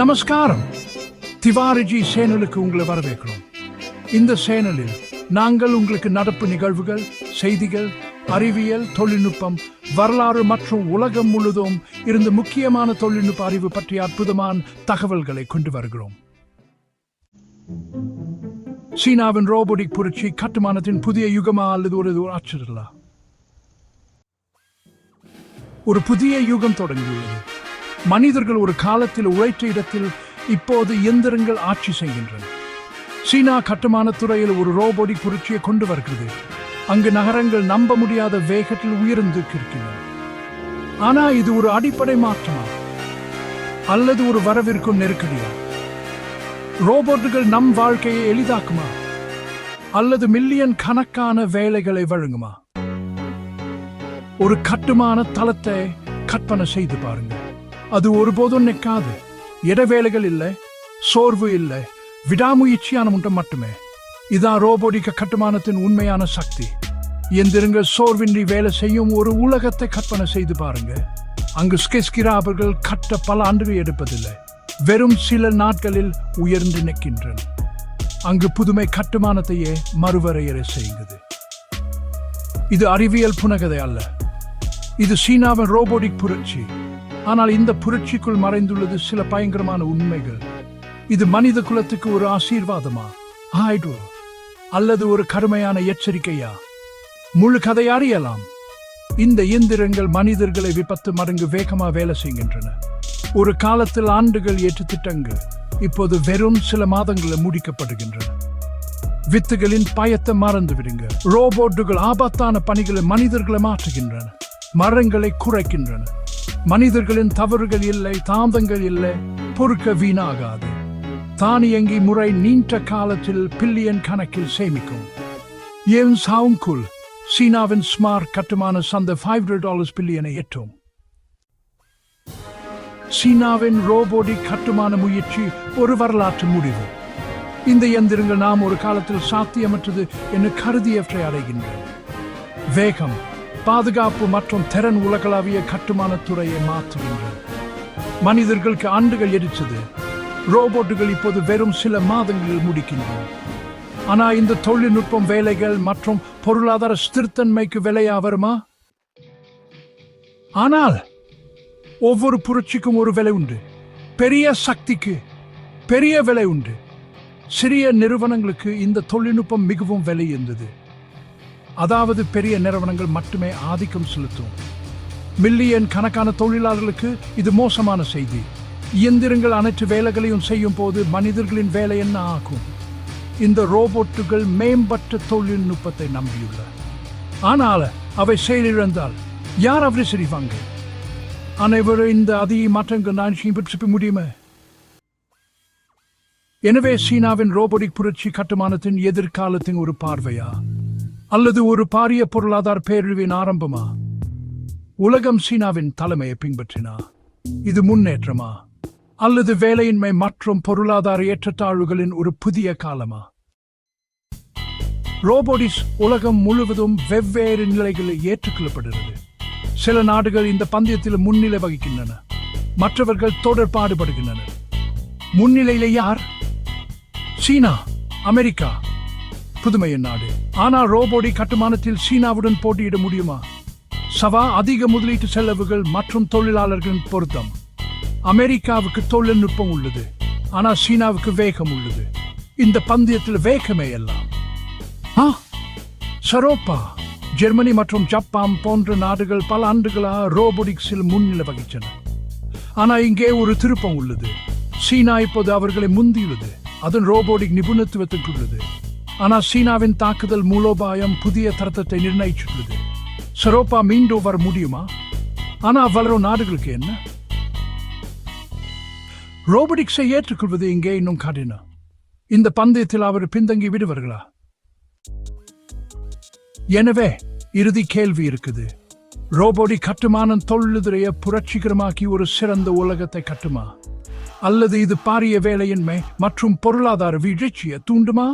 நமஸ்காரம். திவாரிஜி சேனலுக்கு உங்களை வரவேற்கிறோம். இந்த சேனலில் நாங்கள் உங்களுக்கு நடப்பு நிகழ்வுகள் செய்திகள் அறிவியல் தொழில்நுட்பம் வரலாறு மற்றும் உலகம் முழுதும் இருந்த முக்கியமான தொழில்நுட்ப அறிவு பற்றிய அற்புதமான தகவல்களை கொண்டு வருகிறோம். சீனாவின் ரோபோட்டிக் புரட்சி கட்டுமானத்தின் புதிய யுகமா அல்லது ஒரு ஒரு ஆச்சரியலா ஒரு புதிய யுகம் தொடங்கியுள்ளது. மனிதர்கள் ஒரு காலத்தில் உழைத்த இடத்தில் இப்போது இயந்திரங்கள் ஆட்சி செய்கின்றன. சீனா கட்டுமான துறையில் ஒரு ரோபோட்டிக் புரட்சியை கொண்டு வருகிறது. அங்கு நகரங்கள் நம்ப முடியாத வேகத்தில் உயர்ந்து இருக்கின்றன ஆனா இது ஒரு அடிப்படை மாற்றமா? அல்லது ஒரு வரவிற்கும் நெருக்கடியா? ரோபோட்டுகள் நம் வாழ்க்கையை எளிதாக்குமா? அல்லது மில்லியன் கணக்கான வேலைகளை வழங்குமா? ஒரு கட்டுமான தளத்தை கற்பனை செய்து பாருங்கள். அது ஒருபோதும் நிற்காது. இடைவேளைகள் இல்லை சோர்வு இல்லை விடாமுயற்சியான முட்டம் மட்டுமே. இதான் ரோபோட்டிக்க கட்டுமானத்தின் உண்மையான சக்தி. இயந்திரங்கள் சோர்வின்றி வேலை செய்யும் ஒரு உலகத்தை கற்பனை செய்து பாருங்க அங்கு ஸ்கெஸ்கிரா அவர்கள் கட்ட பல ஆண்டுகள் எடுப்பதில்லை. வெறும் சில நாட்களில் உயர்ந்து நிற்கின்றன அங்கு புதுமை கட்டுமானத்தையே மறுவரையறை செய்கிறது இது அறிவியல் புனகதை அல்ல. இது சீனாவின் ரோபோடிக் புரட்சி. ஆனால் இந்த புரட்சிக்குள் மறைந்துள்ளது சில பயங்கரமான உண்மைகள். இது மனித குலத்துக்கு ஒரு ஆசீர்வாதமா? ஆயிடு அல்லது ஒரு கடுமையான எச்சரிக்கையா? முழு கதை அறியலாம். இந்த இயந்திரங்கள் மனிதர்களை விபத்து மடங்கு வேகமா வேலை செய்கின்றன. ஒரு காலத்தில் ஆண்டுகள் ஏற்று திட்டங்கள் இப்போது வெறும் சில மாதங்களில் முடிக்கப்படுகின்றன. வித்துகளின் பயத்தை மறந்து விடுங்க. ரோபோட்டுகள் ஆபத்தான பணிகளை மனிதர்களை மாற்றுகின்றன. மரங்களை குறைக்கின்றன. மனிதர்களின் தவறுகள் இல்லை தாமதங்கள் இல்லை பொறுக்க வீணாகாது. தானியங்கி முறை நீண்ட காலத்தில் பில்லியன் கணக்கில் சேமிக்கும். ஏன் சாவுங்குல் சீனாவின் ஸ்மார்ட் கட்டுமான சந்தை ஃபைவ் ஹண்ட்ரட் டாலர்ஸ் பில்லியனை எட்டும். சீனாவின் ரோபோடிக் கட்டுமான முயற்சி ஒரு வரலாற்று முடிவு. இந்த இயந்திரங்கள் நாம் ஒரு காலத்தில் சாத்தியமற்றது என்று கருதியவற்றை அடைகின்றன. வேகம் பாதுகாப்பு மற்றும் திறன் உலகளாவிய கட்டுமானத் துறையை மாற்றுகின்றன. மனிதர்களுக்கு ஆண்டுகள் எரிச்சது. ரோபோட்டுகள் இப்போது வெறும் சில மாதங்களில் முடிக்கின்றன. ஆனால் இந்த தொழில்நுட்பம் வேலைகள் மற்றும் பொருளாதார ஸ்திரத்தன்மைக்கு விலையா வருமா? ஆனால் ஒவ்வொரு புரட்சிக்கும் ஒரு விலை உண்டு. பெரிய சக்திக்கு பெரிய விலை உண்டு. சிறிய நிறுவனங்களுக்கு இந்த தொழில்நுட்பம் மிகவும் விலை இருந்தது. அதாவது பெரிய நிறுவனங்கள் மட்டுமே ஆதிக்கம் செலுத்தும். மில்லியன் கணக்கான தொழிலாளர்களுக்கு இது மோசமான செய்தி. இயந்திரங்கள் அனைத்து வேலைகளையும் செய்யும் போது மனிதர்களின் வேலை என்ன ஆகும்? இந்த ரோபோட்டுகள் மேம்பட்ட தொழில்நுட்பத்தை நம்பியுள்ள. ஆனால் அவை செயலிழந்தால் யார் அவரை செய்வாங்க? அனைவரும் இந்த அதிக மாற்றங்கள் நான் பின்பற்ற முடியுமா? எனவே சீனாவின் ரோபோட்டிக் புரட்சி கட்டுமானத்தின் எதிர்காலத்தின் ஒரு பார்வையா? அல்லது ஒரு பாரிய பொருளாதார பேரழிவின் ஆரம்பமா? உலகம் சீனாவின் தலைமையை பின்பற்றினா? இது முன்னேற்றமா? அல்லது வேலையின்மை மற்றும் பொருளாதார ஏற்றத்தாழ்வுகளின் ஒரு புதிய காலமா? ரோபோடிஸ் உலகம் முழுவதும் வெவ்வேறு நிலைகளில் ஏற்றுக்கொள்ளப்படுகிறது. சில நாடுகள் இந்த பந்தயத்தில் முன்னிலை வகிக்கின்றன. மற்றவர்கள் தொடர் பாடுபடுகின்றனர். முன்னிலையில யார்? சீனா அமெரிக்கா புதுமையின் நாடு. ஆனால் ரோபோடி கட்டுமானத்தில் சீனாவுடன் போட்டியிட முடியுமா? சவா அதிக முதலீட்டு செலவுகள் மற்றும் தொழிலாளர்களின் பொருத்தம். அமெரிக்காவுக்கு தொழில்நுட்பம் உள்ளது. ஆனால் சீனாவுக்கு வேகம் உள்ளது. இந்த பந்தயத்தில் வேகமே எல்லாம். ஆ? சரோப்பா ஜெர்மனி மற்றும் ஜப்பான் போன்ற நாடுகள் பல ஆண்டுகளாக ரோபோடிக்ஸில் முன்னிலை வகித்தன. ஆனால் இங்கே ஒரு திருப்பம் உள்ளது. சீனா இப்போது அவர்களை முந்தியுள்ளது. அதன் ரோபோடிக் நிபுணத்துவத்துக்கு உள்ளது. ஆனா சீனாவின் தாக்குதல் மூலோபாயம் புதிய தரத்தை நிர்ணயிச்சுள்ளது. சரோப்பா மீண்டும் வர முடியுமா? ஆனா வளரும் நாடுகளுக்கு என்ன? ரோபோட்டிக்ஸை ஏற்றுக்கொள்வது இங்கே இன்னும் கடினம். இந்த பந்தயத்தில் அவர் பின்தங்கி விடுவார்களா? எனவே இறுதி கேள்வி இருக்குது. ரோபோடி கட்டுமானம் தொழிலுதுறைய புரட்சிகரமாக்கி ஒரு சிறந்த உலகத்தை கட்டுமா? அல்லது இது பாரிய வேலையின்மை மற்றும் பொருளாதார வீழ்ச்சியை தூண்டுமா?